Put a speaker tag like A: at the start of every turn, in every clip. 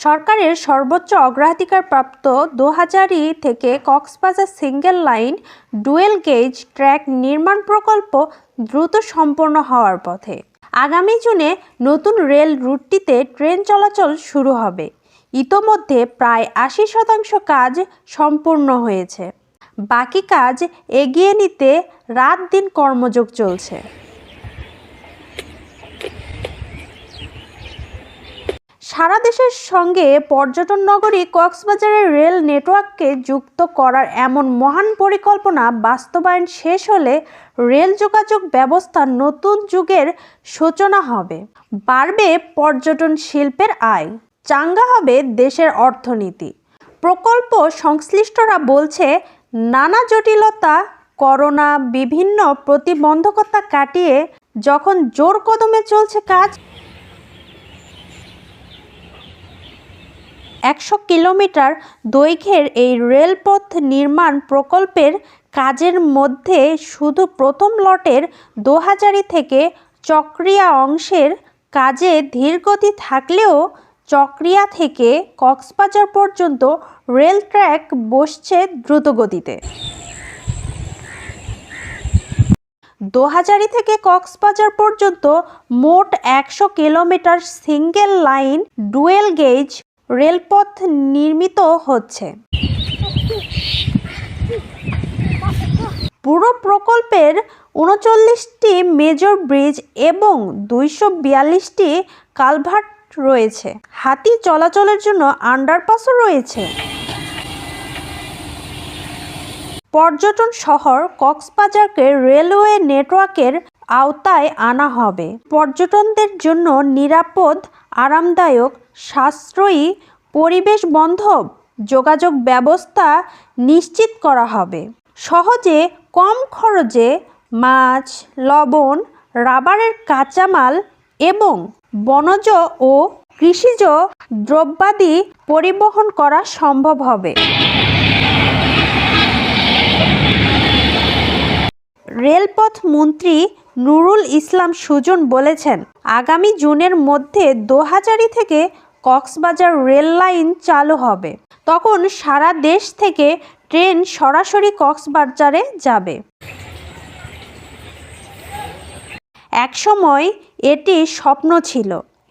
A: সরকারের সর্বোচ্চ অগ্রাধিকারপ্রাপ্ত দু হাজারই থেকে Cox's Bazar single line dual gauge track নির্মাণ প্রকল্প দ্রুত সম্পন্ন হওয়ার পথে। আগামী জুনে নতুন রেল রুটটিতে ট্রেন চলাচল শুরু হবে। ইতোমধ্যে প্রায় আশি শতাংশ কাজ সম্পূর্ণ হয়েছে। বাকি কাজ এগিয়ে নিতে রাত দিন কর্মযোগ চলছে। সারা দেশের সঙ্গে পর্যটন নগরী কক্সবাজারের রেল নেটওয়ার্ককে যুক্ত করার এমন মহান পরিকল্পনা বাস্তবায়ন শেষ হলে রেল যোগাযোগ ব্যবস্থা নতুন যুগের সূচনা হবে। বাড়বে পর্যটন শিল্পের আয়, চাঙ্গা হবে দেশের অর্থনীতি। প্রকল্প সংশ্লিষ্টরা বলছে, নানা জটিলতা, করোনা, বিভিন্ন প্রতিবন্ধকতা কাটিয়ে যখন জোর কদমে চলছে কাজ একশো কিলোমিটার দৈর্ঘ্যের এই রেলপথ নির্মাণ প্রকল্পের কাজের মধ্যে শুধু প্রথম লটের দোহাজারি থেকে চক্রিয়া অংশের কাজে ধীরগতি থাকলেও চক্রিয়া থেকে কক্সবাজার পর্যন্ত রেল ট্র্যাক বসছে দ্রুতগতিতে। দোহাজারি থেকে কক্সবাজার পর্যন্ত মোট একশো kilometre single line dual gauge রেলপথ নির্মিত হচ্ছে। পুরো প্রকল্পের উনচল্লিশটি মেজর ব্রিজ এবং দুইশো বিয়াল্লিশটি কালভার্ট রয়েছে। হাতি চলাচলের জন্য আন্ডারপাসও রয়েছে। পর্যটন শহর কক্সবাজারকে রেলওয়ে নেটওয়ার্কের আওতায় আনা হবে। পর্যটনদের জন্য নিরাপদ, আরামদায়ক সাশ্রয়ী পরিবেশ বান্ধব যোগাযোগ ব্যবস্থা নিশ্চিত করা হবে। সহজে, কম খরচে মাছ, লবণ, রাবারের কাঁচামাল এবং বনজ ও কৃষিজ দ্রব্যাদি পরিবহন করা সম্ভব হবে। রেলপথ মন্ত্রী নুরুল ইসলাম সুজন বলেছেন, আগামী জুনের মধ্যে দোহাজারি থেকে কক্সবাজার রেল লাইন চালু হবে। তখন সারা দেশ থেকে ট্রেন সরাসরি কক্সবাজারে যাবে। একসময় এটি স্বপ্ন ছিল,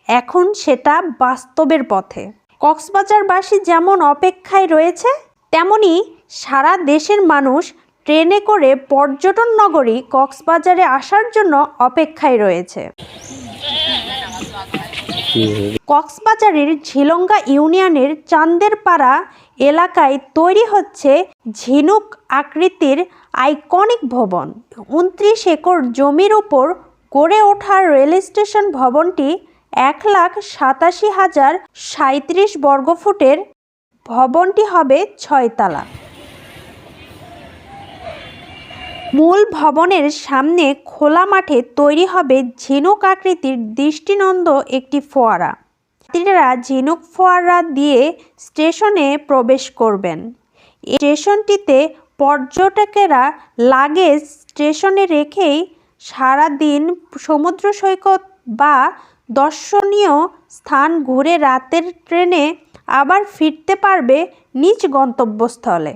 A: এখন সেটা বাস্তবের পথে। কক্সবাজারবাসী যেমন অপেক্ষায় রয়েছে, তেমনি সারা দেশের মানুষ ট্রেনে করে পর্যটন নগরী কক্সবাজারে আসার জন্য অপেক্ষায় রয়েছে। কক্সবাজারের ঝিলঙ্গা ইউনিয়নের চান্দেরপাড়া এলাকায় তৈরি হচ্ছে ঝিনুক আকৃতির আইকনিক ভবন। উনত্রিশ একর জমির ওপর গড়ে ওঠা রেল স্টেশন ভবনটি এক লাখ সাতাশি হাজার সাঁত্রিশ বর্গফুটের ভবনটি হবে ছয়তলা। মূল ভবনের সামনে খোলা মাঠে তৈরি হবে ঝিনুক আকৃতির দৃষ্টিনন্দ একটি ফোয়ারা। যাত্রীরা ঝিনুক ফোয়ারা দিয়ে স্টেশনে প্রবেশ করবেন। স্টেশনটিতে পর্যটকেরা লাগেজ স্টেশনে রেখেই সারা দিন সমুদ্র সৈকত বা দর্শনীয় স্থান ঘুরে রাতের ট্রেনে আবার ফিরতে পারবে নিজ গন্তব্যস্থলে।